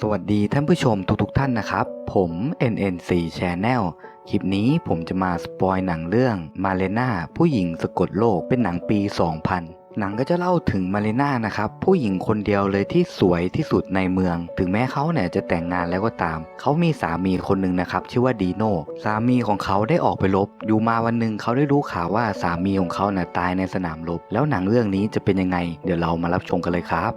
สวัสดีท่านผู้ชมทุกๆท่านนะครับ ผม NNC Channel คลิปนี้ผมจะมาสปอยหนังเรื่องมาเลนาผู้หญิงสะกดโลกเป็นหนังปี 2000หนังก็จะเล่าถึงมาเลนานะครับ ผู้หญิงคนเดียวเลยที่สวยที่สุดในเมือง ถึงแม้เขาเนี่ยจะแต่งงานแล้วก็ตาม เขามีสามีคนหนึ่งนะครับ ชื่อว่าดีโน่สามีของเขาได้ออกไปรบ อยู่มาวันหนึ่งเขาได้รู้ข่าวว่าสามีของเขาน่ะตายในสนามรบ แล้วหนังเรื่องนี้จะเป็นยังไง เดี๋ยวเรามารับชมกันเลยครับ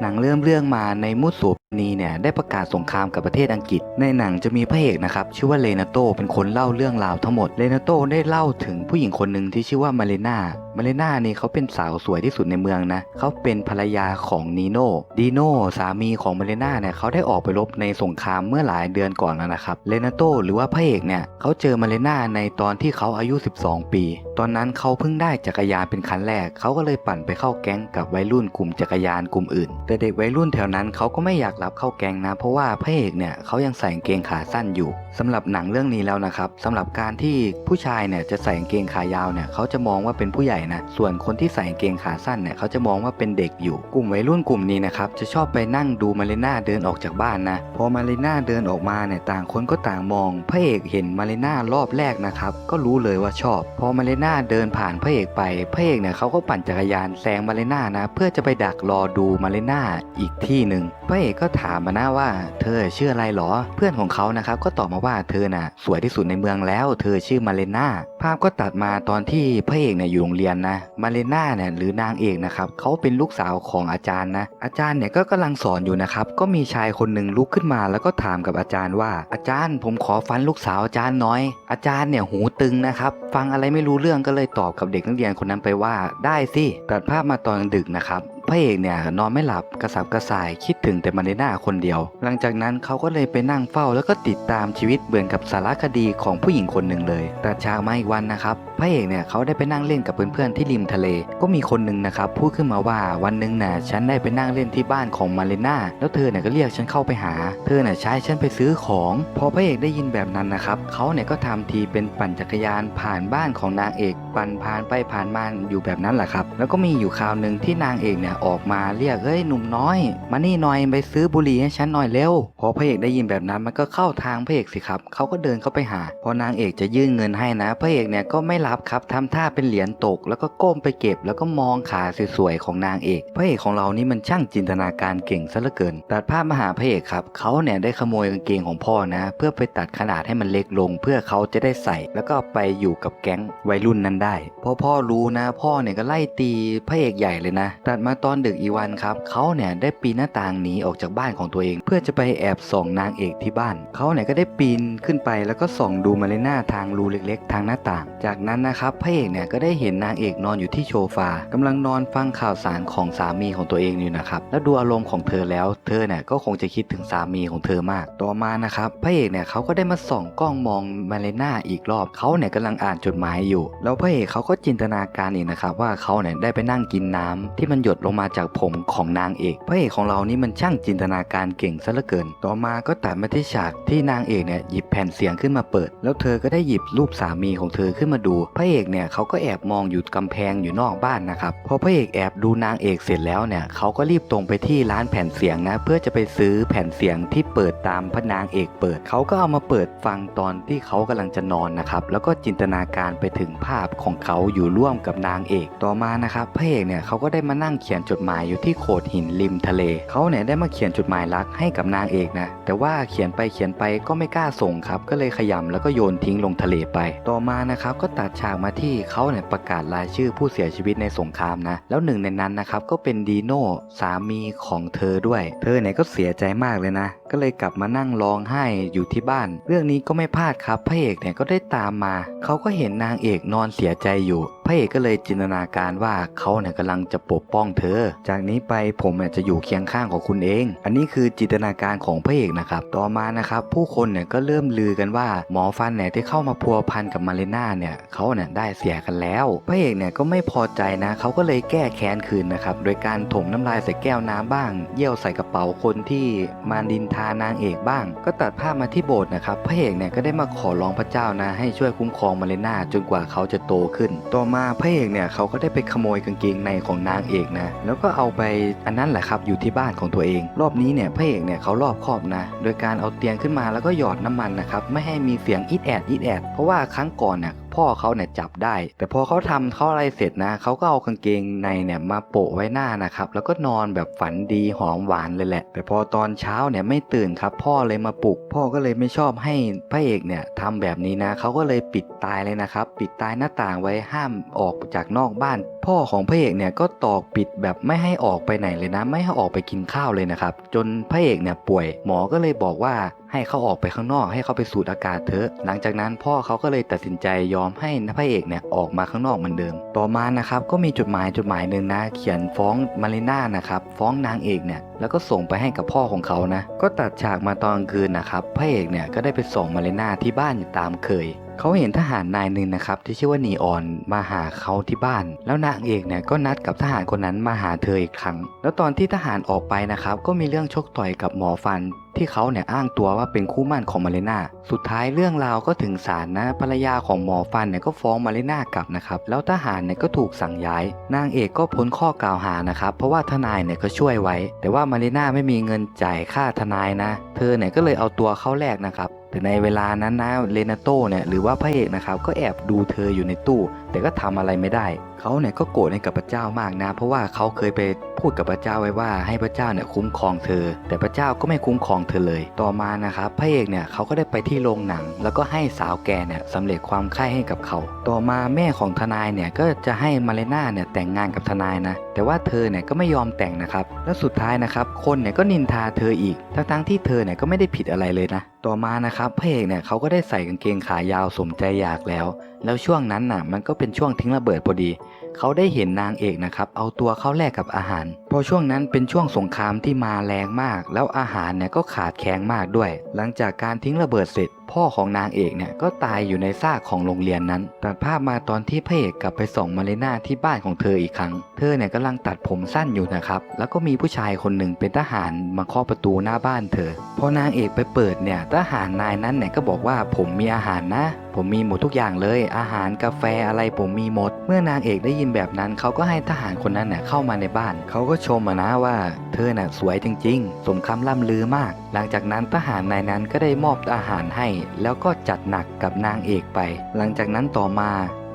หนังเริ่มเรื่องมาในมุดสูบนีเนี่ยได้ประกาศสงครามกับประเทศอังกฤษ ในหนังจะมีพระเอกนะครับชื่อว่าเลนาโตเป็นคนเล่าเรื่องราวทั้งหมดเลนาโตได้เล่าถึงผู้หญิงคนหนึ่งที่ชื่อว่ามาเลนามาเลนานี่เขาเป็นสาวสวยที่สุดในเมืองนะเขาเป็นภรรยาของนีโน่ดีโน่สามีของมาเลนาเนี่ยเขาได้ออกไปรบในสงครามเมื่อหลายเดือนก่อนแล้วนะครับเลนาโตหรือว่าพระเอกเนี่ยเขาเจอมาเลนาในตอนที่เขาอายุ 12 ปี ตอนนั้นเขาเพิ่งได้จักรยานเป็นคันแรกเขาก็เลยปั่นไปเข้าแก๊งกับวัยรุ่นกลุ่มจักรยานกลุ่มอื่น แต่เด็กวัยรุ่นแถวนั้นเขาก็ไม่อยากรับเข้าแกงนะ เพราะว่าพระเอกเนี่ยเขายังใส่กางเกงขาสั้นอยู่สำหรับหนังเรื่องนี้แล้วนะครับสำหรับการที่ผู้ชายเนี่ยจะใส่กางเกงขายาวเนี่ยเขาจะมองว่าเป็นผู้ใหญ่นะส่วนคนที่ใส่กางเกงขาสั้นเนี่ยเขาจะมองว่าเป็นเด็กอยู่ กลุ่มวัยรุ่นกลุ่มนี้นะครับจะชอบไปนั่งดูมาเลน่าเดินออกจากบ้านนะพอมาเลน่าเดินออกมาเนี่ยต่างคนก็ต่างมอง พระเอกเห็นมาเลน่ารอบแรกนะครับก็รู้เลยว่าชอบ พอมาเลน่าเดินผ่านพระเอกไป พระเอกเนี่ยเขาก็ปั่นจักรยานแซงมาเลน่านะเพื่อจะไปดักรอดูมาเลน่าอีกที่หนึ่ง พระเอกก็ถามมาหน้าว่า เธอชื่ออะไรหรอ เพื่อนของเขานะครับก็ตอบมาว่าเธอน่ะ สวยที่สุดในเมืองแล้ว เธอชื่อมาเลน่าภาพก็ตัดมาตอนที่พระเอกเนี่ยอยู่โรงเรียนนะมาเลน่าเนี่ยหรือนางเอกนะครับเขาเป็นลูกสาวของอาจารย์นะอาจารย์เนี่ยก็กำลังสอนอยู่นะครับก็มีชายคนหนึ่งลุกขึ้นมา แล้วก็ถามกับอาจารย์ว่า อาจารย์ผมขอฟันลูกสาวอาจารย์น้อย อาจารย์เนี่ยหูตึงนะครับฟังอะไรไม่รู้เรื่องก็เลยตอบกับเด็กนักเรียนคนนั้นไปว่า ได้สิตัดภาพมาตอนดึกนะครับ พระเอกเนี่ยนอนไม่หลับกระสับกระส่ายคิดถึงแต่มาเลน่าคนเดียว หลังจากนั้นเขาก็เลยไปนั่งเฝ้าแล้วก็ติดตามชีวิตเหมือนกับสารคดีของผู้หญิงคนหนึ่งเลย แต่เช้ามาอีกวันนะครับ พระเอกเนี่ยเขาได้ไปนั่งเล่นกับเพื่อนๆที่ริมทะเล ก็มีคนหนึ่งนะครับพูดขึ้นมาว่าวันหนึ่งน่ะฉันได้ไปนั่งเล่นที่บ้านของมาเลน่าแล้วเธอเนี่ยก็เรียกฉันเข้าไปหา เธอเนี่ยใช้ฉันไปซื้อของ พอพระเอกได้ยินแบบนั้นนะครับเขาเนี่ยก็ทำทีเป็นปั่นจักรยานผ่านบ้านของนางเอก ปั่นผ่านไปผ่านมาอยู่แบบนั้นแหละครับ แล้วก็มีอยู่คราวหนึ่งที่นางเอกเนี่ยออกมาเรียกเฮ้ยหนุ่มน้อย มานี่หน่อยไปซื้อบุหรี่ให้ฉันหน่อยเร็ว พอพระเอกได้ยินแบบนั้นมันก็เข้าทางพระเอกสิครับเขาก็เดินเข้าไปหา พอนางเอกจะยื่นเงินให้นะ พระเอกเนี่ยก็ไม่รับครับทำท่าเป็นเหรียญตก แล้วก็ก้มไปเก็บ แล้วก็มองขาสวยๆของนางเอก พระเอกของเรานี่มันช่างจินตนาการเก่งซะเหลือเกิน ตัดภาพมาหาพระเอกครับเขาเนี่ยได้ขโมยกางเกงของพ่อนะ เพื่อไปตัดขนาดให้มันเล็กลง เพื่อเขาจะได้ใส่ แล้วก็ไปอยู่กับแก๊งวัยรุ่นนั้นได้พอพ่อรู้นะ พ่อเนี่ยก็ไล่ตีพระเอกใหญ่เลยนะ ตัดมาตอนดึกอีวันครับเขาเนี่ยได้ปีนหน้าต่างหนีออกจากบ้านของตัวเอง เพื่อจะไปแอบส่องนางเอกที่บ้านเขาเนี่ยก็ได้ปีนขึ้นไปแล้วก็ส่องดูมาเลน่าทางรูเล็ก ๆ ทางหน้าต่าง จากนั้นนะครับพระเอกเนี่ยก็ได้เห็นนางเอกนอนอยู่ที่โชฟากำลังนอนฟังข่าวสารของสามีของตัวเองอยู่นะครับแล้วดูอารมณ์ของเธอแล้ว เธอเนี่ยก็คงจะคิดถึงสามีของเธอมาก ต่อมานะครับพระเอกเนี่ยเขาก็ได้มาส่องกล้องมองมาเลน่าอีกรอบเขาเนี่ยกำลังอ่านจดหมายอยู่ แล้วพระเอกเขาก็จินตนาการอีกนะครับว่าเขาเนี่ยได้ไปนั่งกินน้ำที่มันหยดลงมาจากผมของนางเอกพระเอกของเรานี่มันช่างจินตนาการเก่งซะเหลือเกิน ต่อมาก็ตัดมาที่ฉากที่นางเอกเนี่ยหยิบแผ่นเสียงขึ้นมาเปิด แล้วเธอก็ได้หยิบรูปสามีของเธอขึ้นมาดูพระเอกเนี่ยเขาก็แอบมองอยู่กำแพงอยู่นอกบ้านนะครับพอพระเอกแอบดูนางเอกเสร็จแล้วเนี่ยเขาก็รีบตรงไปที่ร้านแผ่นเสียงนะเพื่อจะไปซื้อแผ่นเสียงที่เปิดตามพระนางเอกเปิดเขาก็เอามาเปิดฟังตอนที่เขากำลังจะนอนนะครับแล้วก็จินตนาการไปถึงภาพของเขาอยู่ร่วมกับนางเอกต่อมานะครับพระเอกเนี่ยเขาก็ได้มานั่งเขียนจดหมายอยู่ที่โขดหินริมทะเลเขาเนี่ยได้มาเขียนจดหมายรักให้กับนางเอกนะแต่ว่าเขียนไปเขียนไปก็ไม่กล้าส่งครับก็เลยขยำแล้วก็โยนทิ้งลงทะเลไป ต่อมานะครับก็ตัดฉากมาที่เขาเนี่ยประกาศรายชื่อผู้เสียชีวิตในสงครามนะ แล้วหนึ่งในนั้นนะครับก็เป็นดีโน่สามีของเธอด้วย เธอเนี่ยก็เสียใจมากเลยนะก็เลยกลับมานั่งร้องไห้อยู่ที่บ้าน เรื่องนี้ก็ไม่พลาดครับ พระเอกเนี่ยก็ได้ตามมา เขาก็เห็นนางเอกนอนเสียใจอยู่ พระเอกก็เลยจินตนาการว่าเขาเนี่ยกำลังจะปกป้องเธอ จากนี้ไปผมเนี่ยจะอยู่เคียงข้างของคุณเอง อันนี้คือจินตนาการของพระเอกนะครับ ต่อมานะครับผู้คนเนี่ยก็เริ่มลือกันว่า หมอฟันเนี่ยที่เข้ามาพัวพันกับมาเลน่าเนี่ยเขาเนี่ยได้เสียกันแล้ว พระเอกเนี่ยก็ไม่พอใจนะเขาก็เลยแก้แค้นคืนนะครับโดยการถมน้ำลายใส่แก้วน้ำบ้าง เยี่ยวใส่กระเป๋าคนที่มาดินทานางเอกบ้าง ก็ตัดภาพมาที่โบสถ์นะครับพระเอกเนี่ยก็ได้มาขอร้องพระเจ้านะ ให้ช่วยคุ้มครองมาเลน่าจนกว่าเขาจะโตขึ้น ต่อมาพระเอกเนี่ยเขาก็ได้ไปขโมยกางเกงในของนางเอกนะแล้วก็เอาไปอันนั้นแหละครับอยู่ที่บ้านของตัวเอง รอบนี้เนี่ยพระเอกเนี่ยเขารอบคอบนะ โดยการเอาเตียงขึ้นมาแล้วก็หยอดน้ำมันนะครับไม่ให้มีเสียงอีดแอดอีดแอดเพราะว่าครั้งก่อนเนี่ย พ่อเขาเนี่ยจับได้ แต่พอเขาทำเขาอะไรเสร็จนะเขาก็เอากางเกงในเนี่ยมาโปะไว้หน้านะครับแล้วก็นอนแบบฝันดีหอมหวานเลยแหละ แต่พอตอนเช้าเนี่ยไม่ตื่นครับ พ่อเลยมาปลุก พ่อก็เลยไม่ชอบให้พระเอกเนี่ยทำแบบนี้นะเขาก็เลยปิดตายเลยนะครับ ปิดตายหน้าต่างไว้ห้ามออกจากนอกบ้าน พ่อของพระเอกเนี่ยก็ตอกปิดแบบไม่ให้ออกไปไหนเลยนะ ไม่ให้ออกไปกินข้าวเลยนะครับ จนพระเอกเนี่ยป่วยหมอก็เลยบอกว่าให้เขาออกไปข้างนอกให้เขาไปสูดอากาศเถอะ หลังจากนั้นพ่อเขาก็เลยตัดสินใจยอมให้นพระเอกเนี่ยออกมาข้างนอกเหมือนเดิม ต่อมานะครับก็มีจดหมายจดหมายหนึ่งนะ เขียนฟ้องมาริน่านะครับฟ้องนางเอกเนี่ยแล้วก็ส่งไปให้กับพ่อของเขานะ ก็ตัดฉากมาตอนกลางคืนนะครับพระเอกเนี่ยก็ได้ไปส่งมาริน่าที่บ้านตามเคย เขาเห็นทหารนายหนึ่งนะครับที่ชื่อว่านีออนมาหาเขาที่บ้าน แล้วนางเอกเนี่ยก็นัดกับทหารคนนั้นมาหาเธออีกครั้ง แล้วตอนที่ทหารออกไปนะครับก็มีเรื่องชกต่อยกับหมอฟันที่เขาเนี่ยอ้างตัวว่าเป็นคู่มั่นของมาเลนาสุดท้ายเรื่องราวก็ถึงศาลนะ ภรรยาของหมอฟันเนี่ยก็ฟ้องมาเลนากลับนะครับ แล้วทหารเนี่ยก็ถูกสั่งย้าย นางเอกก็พ้นข้อกล่าวหานะครับ เพราะว่าทนายเนี่ยก็ช่วยไว้ แต่ว่ามาเลนาไม่มีเงินจ่ายค่าทนายนะ เธอเนี่ยก็เลยเอาตัวเข้าแลกนะครับ แต่ในเวลานั้นนะเรนาโต้เนี่ยหรือว่าพระเอกนะครับก็แอบดูเธออยู่ในตู้ แต่ก็ทำอะไรไม่ได้ เขาเนี่ยก็โกรธให้กับพระเจ้ามากนะ เพราะว่าเขาเคยไปพูดกับพระเจ้าไว้ว่าให้พระเจ้าเนี่ยคุ้มครองเธอ แต่พระเจ้าก็ไม่คุ้มครองเธอเลย ต่อมานะครับพระเอกเนี่ยเขาก็ได้ไปที่โรงหนัง แล้วก็ให้สาวแกเนี่ยสำเร็จความใคร่ให้กับเขา ต่อมาแม่ของทนายเนี่ยก็จะให้มาเลน่าเนี่ยแต่งงานกับทนายนะ แต่ว่าเธอเนี่ยก็ไม่ยอมแต่งนะครับ แล้วสุดท้ายนะครับคนเนี่ยก็นินทาเธออีก ทั้งๆที่เธอเนี่ยก็ไม่ได้ผิดอะไรเลยนะ ต่อมานะครับพระเอกเนี่ยเขาก็ได้ใส่กางเกงขายาวสมใจอยากแล้วแล้วช่วงนั้นน่ะ มันก็เป็นช่วงทิ้งระเบิดพอดี เขาได้เห็นนางเอกนะครับ เอาตัวเข้าแลกกับอาหารเพราะช่วงนั้นเป็นช่วงสงครามที่มาแรงมาก แล้วอาหารเนี่ยก็ขาดแคลนมากด้วย หลังจากการทิ้งระเบิดเสร็จ พ่อของนางเอกเนี่ยก็ตายอยู่ในซากของโรงเรียนนั้น ตัดภาพมาตอนที่พระเอกกลับไปส่งมาเลน่าที่บ้านของเธออีกครั้ง เธอเนี่ยกำลังตัดผมสั้นอยู่นะครับ แล้วก็มีผู้ชายคนหนึ่งเป็นทหารมาเคาะประตูหน้าบ้านเธอ พอนางเอกไปเปิดเนี่ยทหารนายนั้นเนี่ยก็บอกว่าผมมีอาหารนะ ผมมีหมดทุกอย่างเลย อาหารกาแฟอะไรผมมีหมด เมื่อนางเอกได้ยินแบบนั้นเขาก็ให้ทหารคนนั้นเนี่ยเข้ามาในบ้าน เขาก็ชมอะนะว่า เธอน่ะสวยจริง ๆ สมคำล่ำลือมาก หลังจากนั้นทหารนายนั้นก็ได้มอบอาหารให้แล้วก็จัดหนักกับนางเอกไป หลังจากนั้นต่อมา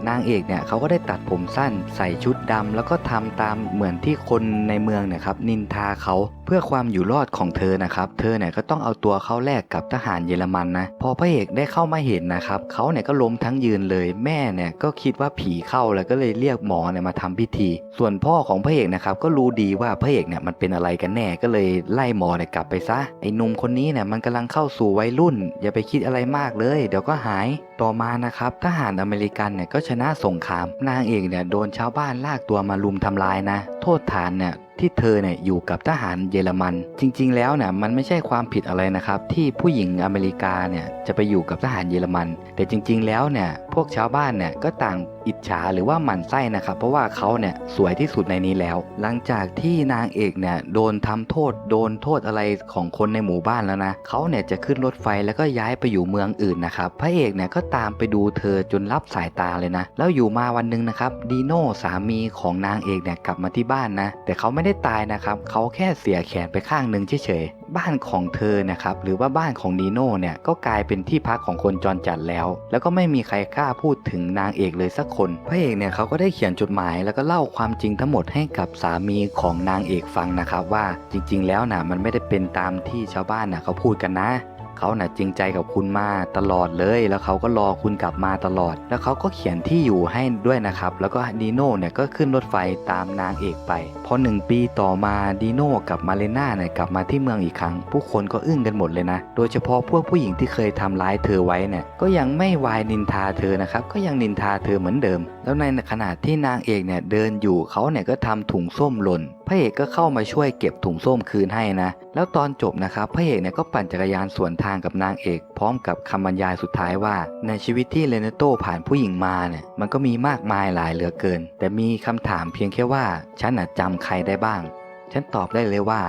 นางเอกเนี่ยเขาก็ได้ตัดผมสั้นใส่ชุดดำแล้วก็ทำตามเหมือนที่คนในเมืองเนี่ยครับนินทาเขาเพื่อความอยู่รอดของเธอนะครับ เธอเนี่ยก็ต้องเอาตัวเข้าแลกกับทหารเยอรมันนะพอพระเอกได้เข้ามาเห็นนะครับเขาเนี่ยก็ล้มทั้งยืนเลย แม่เนี่ยก็คิดว่าผีเข้าแล้วก็เลยเรียกหมอเนี่ยมาทำพิธี ส่วนพ่อของพระเอกนะครับก็รู้ดีว่าพระเอกเนี่ยมันเป็นอะไรกันแน่ก็เลยไล่หมอเนี่ยกลับไปซะไอ้หนุ่มคนนี้เนี่ยมันกำลังเข้าสู่วัยรุ่น อย่าไปคิดอะไรมากเลย เดี๋ยวก็หายต่อมานะครับทหารอเมริกันเนี่ยก็ใช้นะสงคราม นางเอกเนี่ยโดนชาวบ้านลากตัวมาลุมทำลายนะ โทษฐานเนี่ยที่เธอเนี่ยอยู่กับทหารเยอรมัน จริง ๆ แล้วเนี่ยมันไม่ใช่ความผิดอะไรนะครับ ที่ผู้หญิงอเมริกาเนี่ยจะไปอยู่กับทหารเยอรมัน แต่จริง ๆ แล้วเนี่ยพวกชาวบ้านเนี่ยก็ต่างอิจฉาหรือว่าหมั่นไส้นะครับ เพราะว่าเขาเนี่ยสวยที่สุดในนี้แล้ว หลังจากที่นางเอกเนี่ยโดนทำโทษ โดนโทษอะไรของคนในหมู่บ้านแล้วนะเขาเนี่ยจะขึ้นรถไฟแล้วก็ย้ายไปอยู่เมืองอื่นนะครับพระเอกเนี่ยก็ตามไปดูเธอจนรับสายตาเลยนะ แล้วอยู่มาวันหนึ่งนะครับดีโน่สามีของนางเอกเนี่ยกลับมาที่บ้านนะ แต่เขาไม่ได้ตายนะครับเขาแค่เสียแขนไปข้างหนึ่งเฉยๆบ้านของเธอนะครับหรือว่าบ้านของดีโน่เนี่ยก็กลายเป็นที่พักของคนจรจัดแล้ว แล้วก็ไม่มีใครกล้าพูดถึงนางเอกเลยสักคนพระเอกเนี่ยเขาก็ได้เขียนจดหมาย แล้วก็เล่าความจริงทั้งหมดให้กับสามีของนางเอกฟังนะครับว่าจริง ๆ แล้วนะมันไม่ได้เป็นตามที่ชาวบ้านนะเขาพูดกันนะ เขาน่ะจริงใจกับคุณมาตลอดเลย แล้วเขาก็รอคุณกลับมาตลอด แล้วเขาก็เขียนที่อยู่ให้ด้วยนะครับ แล้วก็ดีโน่เนี่ยก็ขึ้นรถไฟตามนางเอกไป พอหนึ่งปีต่อมาดีโน่กับมาเลน่าเนี่ยกลับมาที่เมืองอีกครั้ง ผู้คนก็อึ้งกันหมดเลยนะ โดยเฉพาะพวกผู้หญิงที่เคยทำร้ายเธอไว้เนี่ย ก็ยังไม่วายนินทาเธอนะครับ ก็ยังนินทาเธอเหมือนเดิม แล้วในขณะที่นางเอกเนี่ยเดินอยู่เขาเนี่ยก็ทำถุงส้มหล่น พระเอกก็เข้ามาช่วยเก็บถุงส้มคืนให้นะ แล้วตอนจบนะครับพระเอกเนี่ยก็ปั่นจักรยานสวนทางกับนางเอก พร้อมกับคำบรรยายสุดท้ายว่า ในชีวิตที่เลเนโตผ่านผู้หญิงมาเนี่ยมันก็มีมากมายหลายเหลือเกิน แต่มีคำถามเพียงแค่ว่า ฉันจำใครได้บ้าง ฉันตอบได้เลยว่า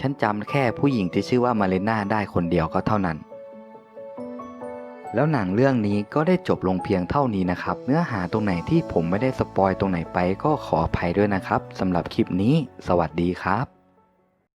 ฉันจำแค่ผู้หญิงที่ชื่อว่ามาเลน่าได้คนเดียวก็เท่านั้น แล้วหนังเรื่องนี้ก็ได้จบลงเพียงเท่านี้นะครับ เนื้อหาตรงไหนที่ผมไม่ได้สปอยตรงไหนไปก็ขออภัยด้วยนะครับสำหรับคลิปนี้ สวัสดีครับ